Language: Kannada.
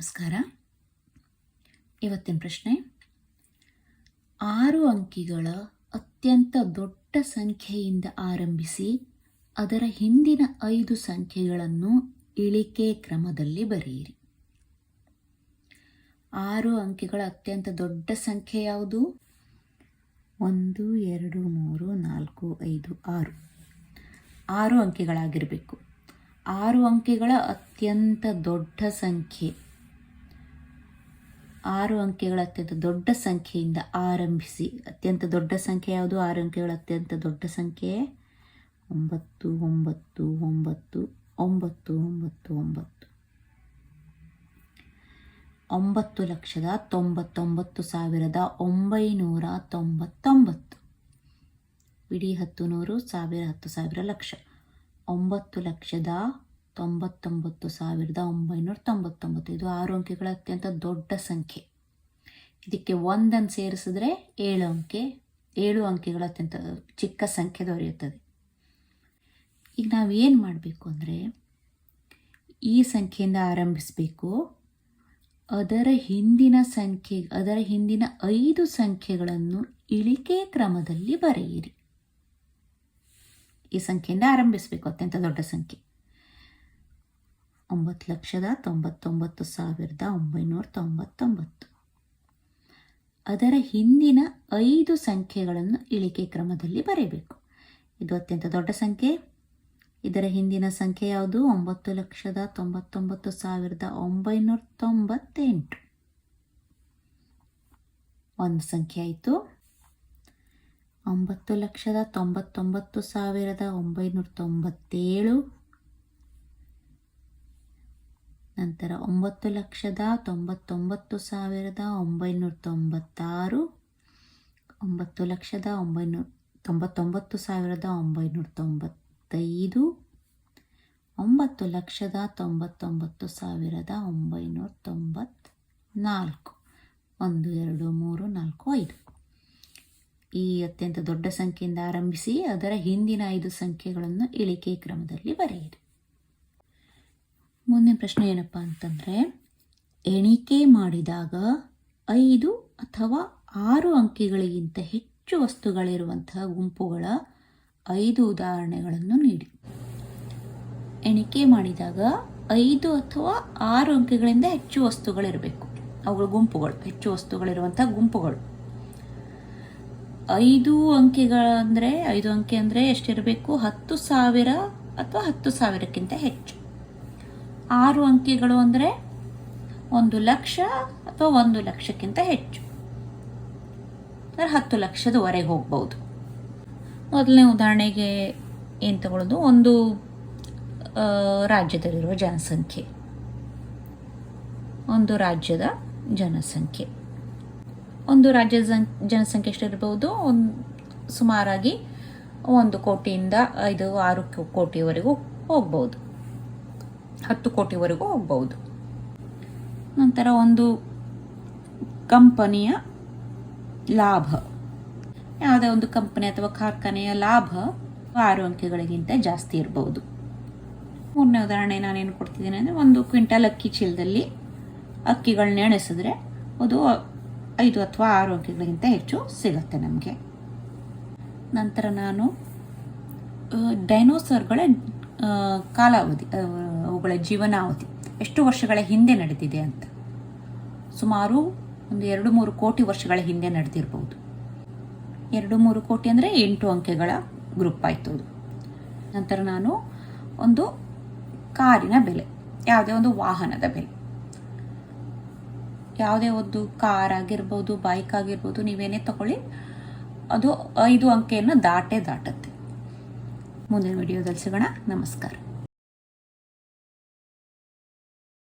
ನಮಸ್ಕಾರ. ಇವತ್ತಿನ ಪ್ರಶ್ನೆ, ಆರು ಅಂಕಿಗಳ ಅತ್ಯಂತ ದೊಡ್ಡ ಸಂಖ್ಯೆಯಿಂದ ಆರಂಭಿಸಿ ಅದರ ಹಿಂದಿನ ಐದು ಸಂಖ್ಯೆಗಳನ್ನು ಇಳಿಕೆ ಕ್ರಮದಲ್ಲಿ ಬರೆಯಿರಿ. ಆರು ಅಂಕಿಗಳ ಅತ್ಯಂತ ದೊಡ್ಡ ಸಂಖ್ಯೆ ಯಾವುದು? ಒಂದು, ಎರಡು, ಮೂರು, ನಾಲ್ಕು, ಐದು, ಆರು. ಆರು ಅಂಕಿಗಳಾಗಿರಬೇಕು. ಆರು ಅಂಕಿಗಳ ಅತ್ಯಂತ ದೊಡ್ಡ ಸಂಖ್ಯೆ. ಆರು ಅಂಕೆಗಳ ಅತ್ಯಂತ ದೊಡ್ಡ ಸಂಖ್ಯೆಯಿಂದ ಆರಂಭಿಸಿ, ಅತ್ಯಂತ ದೊಡ್ಡ ಸಂಖ್ಯೆ ಯಾವುದು? ಆರು ಅಂಕೆಗಳ ಅತ್ಯಂತ ದೊಡ್ಡ ಸಂಖ್ಯೆ ಒಂಬತ್ತು ಒಂಬತ್ತು ಒಂಬತ್ತು ಒಂಬತ್ತು ಒಂಬತ್ತು ಒಂಬತ್ತು. ಒಂಬತ್ತು ಲಕ್ಷದ ತೊಂಬತ್ತೊಂಬತ್ತು ಸಾವಿರದ ಒಂಬೈನೂರ ತೊಂಬತ್ತೊಂಬತ್ತು. ಇಡೀ ಹತ್ತು ನೂರು ಸಾವಿರ, ಹತ್ತು ಸಾವಿರ ಲಕ್ಷ. ಒಂಬತ್ತು ಲಕ್ಷದ ತೊಂಬತ್ತೊಂಬತ್ತು ಸಾವಿರದ ಒಂಬೈನೂರ ತೊಂಬತ್ತೊಂಬತ್ತು. ಇದು ಆರು ಅಂಕೆಗಳ ಅತ್ಯಂತ ದೊಡ್ಡ ಸಂಖ್ಯೆ. ಇದಕ್ಕೆ ಒಂದನ್ನು ಸೇರಿಸಿದ್ರೆ ಏಳು ಅಂಕೆ, ಏಳು ಅಂಕೆಗಳ ಅತ್ಯಂತ ಚಿಕ್ಕ ಸಂಖ್ಯೆ ದೊರೆಯುತ್ತದೆ. ಈಗ ನಾವು ಏನು ಮಾಡಬೇಕು ಅಂದರೆ, ಈ ಸಂಖ್ಯೆಯಿಂದ ಆರಂಭಿಸಬೇಕು. ಅದರ ಹಿಂದಿನ ಸಂಖ್ಯೆ, ಅದರ ಹಿಂದಿನ ಐದು ಸಂಖ್ಯೆಗಳನ್ನು ಇಳಿಕೆ ಕ್ರಮದಲ್ಲಿ ಬರೆಯಿರಿ. ಈ ಸಂಖ್ಯೆಯಿಂದ ಆರಂಭಿಸಬೇಕು, ಅತ್ಯಂತ ದೊಡ್ಡ ಸಂಖ್ಯೆ. ಒಂಬತ್ತು ಲಕ್ಷದ ತೊಂಬತ್ತೊಂಬತ್ತು ಸಾವಿರದ ಒಂಬೈನೂರ ತೊಂಬತ್ತೊಂಬತ್ತು. ಅದರ ಹಿಂದಿನ ಐದು ಸಂಖ್ಯೆಗಳನ್ನು ಇಳಿಕೆ ಕ್ರಮದಲ್ಲಿ ಬರೆಯಬೇಕು ಇದು ಅತ್ಯಂತ ದೊಡ್ಡ ಸಂಖ್ಯೆ. ಇದರ ಹಿಂದಿನ ಸಂಖ್ಯೆ ಯಾವುದು? ಒಂಬತ್ತು ಲಕ್ಷದ ತೊಂಬತ್ತೊಂಬತ್ತು ಸಾವಿರದ ಒಂಬೈನೂರ ತೊಂಬತ್ತೆಂಟು. ಒಂದು ಸಂಖ್ಯೆ ಆಯಿತು. ಒಂಬತ್ತು ಲಕ್ಷದ ತೊಂಬತ್ತೊಂಬತ್ತು ಸಾವಿರದ ಒಂಬೈನೂರ ತೊಂಬತ್ತೇಳು. ನಂತರ ಒಂಬತ್ತು ಲಕ್ಷದ ತೊಂಬತ್ತೊಂಬತ್ತು ಸಾವಿರದ ಒಂಬೈನೂರ ತೊಂಬತ್ತಾರು ಒಂಬತ್ತು ಲಕ್ಷದ ಒಂಬೈನೂರ, ತೊಂಬತ್ತೊಂಬತ್ತು ಸಾವಿರದ ಒಂಬೈನೂರ ತೊಂಬತ್ತೈದು ಒಂಬತ್ತು ಲಕ್ಷದ ತೊಂಬತ್ತೊಂಬತ್ತು ಸಾವಿರದ ಒಂಬೈನೂರ ತೊಂಬತ್ನಾಲ್ಕು ಒಂದು, ಎರಡು, ಮೂರು, ನಾಲ್ಕು, ಐದು. ಈ ಅತ್ಯಂತ ದೊಡ್ಡ ಸಂಖ್ಯೆಯಿಂದ ಆರಂಭಿಸಿ ಅದರ ಹಿಂದಿನ ಐದು ಸಂಖ್ಯೆಗಳನ್ನು ಇಳಿಕೆ ಕ್ರಮದಲ್ಲಿ ಬರೆಯಿರಿ. ಮುಂದಿನ ಪ್ರಶ್ನೆ ಏನಪ್ಪ ಅಂತಂದರೆ, ಎಣಿಕೆ ಮಾಡಿದಾಗ ಐದು ಅಥವಾ ಆರು ಅಂಕಿಗಳಿಗಿಂತ ಹೆಚ್ಚು ವಸ್ತುಗಳಿರುವಂತಹ ಗುಂಪುಗಳ ಐದು ಉದಾಹರಣೆಗಳನ್ನು ನೀಡಿ. ಎಣಿಕೆ ಮಾಡಿದಾಗ ಐದು ಅಥವಾ ಆರು ಅಂಕಿಗಳಿಂದ ಹೆಚ್ಚು ವಸ್ತುಗಳಿರಬೇಕು. ಅವುಗಳ ಗುಂಪುಗಳು, ಹೆಚ್ಚು ವಸ್ತುಗಳಿರುವಂಥ ಗುಂಪುಗಳು. ಐದು ಅಂಕಿಗಳಂದರೆ ಐದು ಅಂಕೆ ಅಂದರೆ ಎಷ್ಟಿರಬೇಕು? ಹತ್ತು ಸಾವಿರ ಅಥವಾ ಹತ್ತು ಸಾವಿರಕ್ಕಿಂತ ಹೆಚ್ಚು. ಆರು ಅಂಕಿಗಳು ಅಂದರೆ ಒಂದು ಲಕ್ಷ ಅಥವಾ ಒಂದು ಲಕ್ಷಕ್ಕಿಂತ ಹೆಚ್ಚು. ಹತ್ತು ಲಕ್ಷದವರೆಗೆ ಹೋಗ್ಬೋದು. ಮೊದಲನೇ ಉದಾಹರಣೆಗೆ ಏನು ತಗೊಳ್ಳೋದು ಒಂದು ರಾಜ್ಯದಲ್ಲಿರುವ ಜನಸಂಖ್ಯೆ. ಒಂದು ರಾಜ್ಯದ ಜನಸಂಖ್ಯೆ. ಒಂದು ರಾಜ್ಯದ ಜನ್, ಜನಸಂಖ್ಯೆ ಎಷ್ಟಿರ್ಬೋದು? ಒಂದು, ಸುಮಾರಾಗಿ ಒಂದು ಕೋಟಿಯಿಂದ ಐದು, ಆರು ಕೋಟಿವರೆಗೂ ಹೋಗ್ಬೋದು. ಹತ್ತು ಕೋಟಿವರೆಗೂ ಹೋಗ್ಬೋದು ನಂತರ ಒಂದು ಕಂಪನಿಯ ಲಾಭ. ಯಾವುದೇ ಒಂದು ಕಂಪನಿ ಅಥವಾ ಕಾರ್ಖಾನೆಯ ಲಾಭ ಆರು ಅಂಕೆಗಳಿಗಿಂತ ಜಾಸ್ತಿ ಇರಬಹುದು. ಮೂರನೇ ಉದಾಹರಣೆ ನಾನೇನು ಕೊಡ್ತಿದ್ದೀನಿ ಅಂದರೆ ಒಂದು ಕ್ವಿಂಟಲ್ ಅಕ್ಕಿ ಚೀಲದಲ್ಲಿ ಅಕ್ಕಿಗಳನ್ನ ಎಣಿಸಿದ್ರೆ ಅದು ಐದು ಅಥವಾ ಆರು ಅಂಕೆಗಳಿಗಿಂತ ಹೆಚ್ಚು ಸಿಗುತ್ತೆ ನಮಗೆ. ನಂತರ ನಾನು ಡೈನೋಸರ್ಗಳ ಕಾಲಾವಧಿ ಅವುಗಳ ಜೀವನಾವಧಿ ಎಷ್ಟು ವರ್ಷಗಳ ಹಿಂದೆ ನಡೆದಿದೆ ಅಂತ. ಸುಮಾರು ಒಂದು ಎರಡು ಮೂರು ಕೋಟಿ ವರ್ಷಗಳ ಹಿಂದೆ ನಡೆದಿರ್ಬೋದು. ಎರಡು ಮೂರು ಕೋಟಿ ಅಂದರೆ ಎಂಟು ಅಂಕೆಗಳ ಗ್ರೂಪ್ ಆಯಿತು ಅದು. ನಂತರ ನಾನು ಒಂದು ಕಾರಿನ ಬೆಲೆ, ಯಾವುದೇ ಒಂದು ವಾಹನದ ಬೆಲೆ. ಯಾವುದೇ ಒಂದು ಕಾರ್ ಆಗಿರ್ಬೋದು ಬೈಕ್ ಆಗಿರ್ಬೋದು, ನೀವೇನೇ ತಗೊಳ್ಳಿ, ಅದು ಐದು ಅಂಕೆಯನ್ನು ದಾಟೇ ದಾಟುತ್ತೆ. ಮುಂದಿನ ವಿಡಿಯೋದಲ್ಲಿ ಸಿಗೋಣ. ನಮಸ್ಕಾರ.